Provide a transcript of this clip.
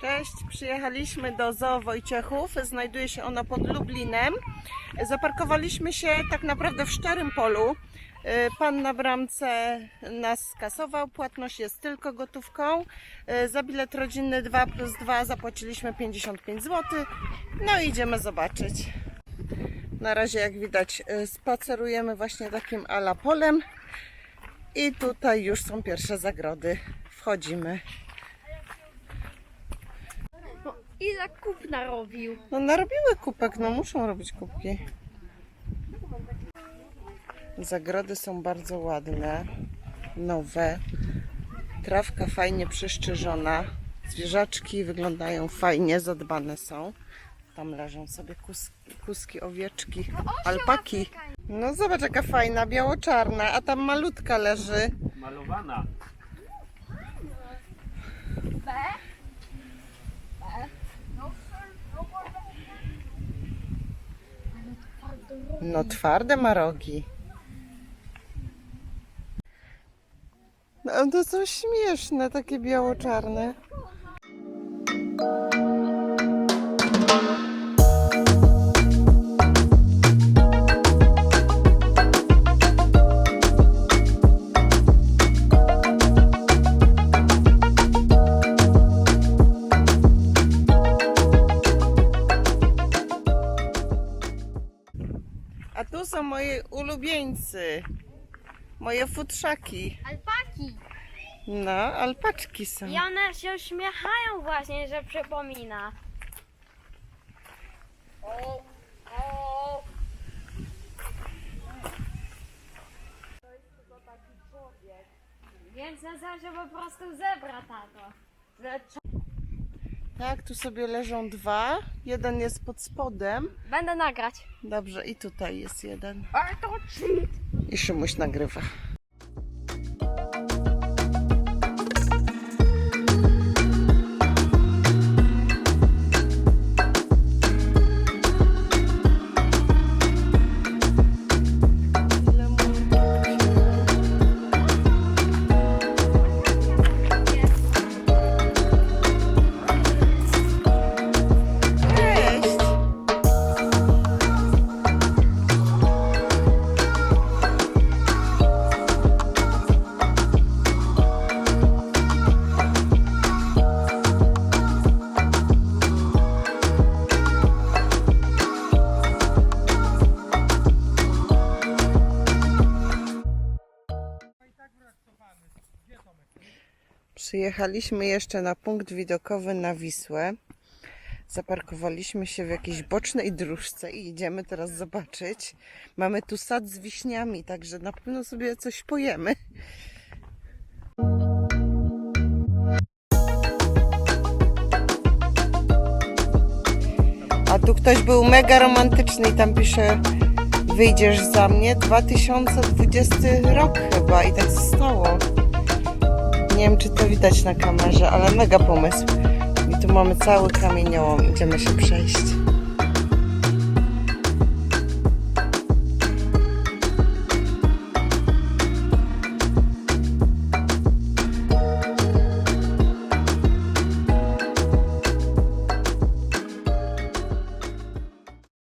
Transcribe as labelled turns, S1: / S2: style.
S1: Cześć, przyjechaliśmy do Zoo Wojciechów. Znajduje się ono pod Lublinem. Zaparkowaliśmy się tak naprawdę w szczerym polu. Y, Pan na bramce nas skasował. Płatność jest tylko gotówką. Y, Za bilet rodzinny 2 plus 2 zapłaciliśmy 55 zł. No i idziemy zobaczyć. Na razie, jak widać, y, spacerujemy właśnie takim ala polem. I tutaj już są pierwsze zagrody. Wchodzimy.
S2: Ile kup narobił?
S1: No narobiły kubek, no muszą robić kubki. Zagrody są bardzo ładne, nowe. Trawka fajnie przyszczyżona. Zwierzaczki wyglądają fajnie, zadbane są. Tam leżą sobie kuski, kuski owieczki, alpaki. No zobacz jaka fajna, biało-czarna, a tam malutka leży.
S3: Malowana.
S1: No twarde ma rogi. No to są śmieszne, takie biało-czarne. Tu są moje ulubieńcy. Moje futrzaki.
S2: Alpaki.
S1: No, alpaczki są.
S2: I one się uśmiechają właśnie, że przypomina. Więc na zawsze po prostu zebra, tato. Że
S1: Tak, tu sobie leżą dwa. Jeden jest pod spodem.
S2: Będę nagrać.
S1: Dobrze, i tutaj jest jeden.
S2: Ale to cheat.
S1: I Szymuś nagrywa. Przyjechaliśmy jeszcze na punkt widokowy na Wisłę. Zaparkowaliśmy się w jakiejś bocznej dróżce i idziemy teraz zobaczyć. Mamy tu sad z wiśniami, także na pewno sobie coś pojemy. A tu ktoś był mega romantyczny i tam pisze wyjdziesz za mnie 2020 rok chyba i tak zostało. Nie wiem, czy to widać na kamerze, ale mega pomysł. I tu mamy cały kamieniołom. Idziemy się przejść.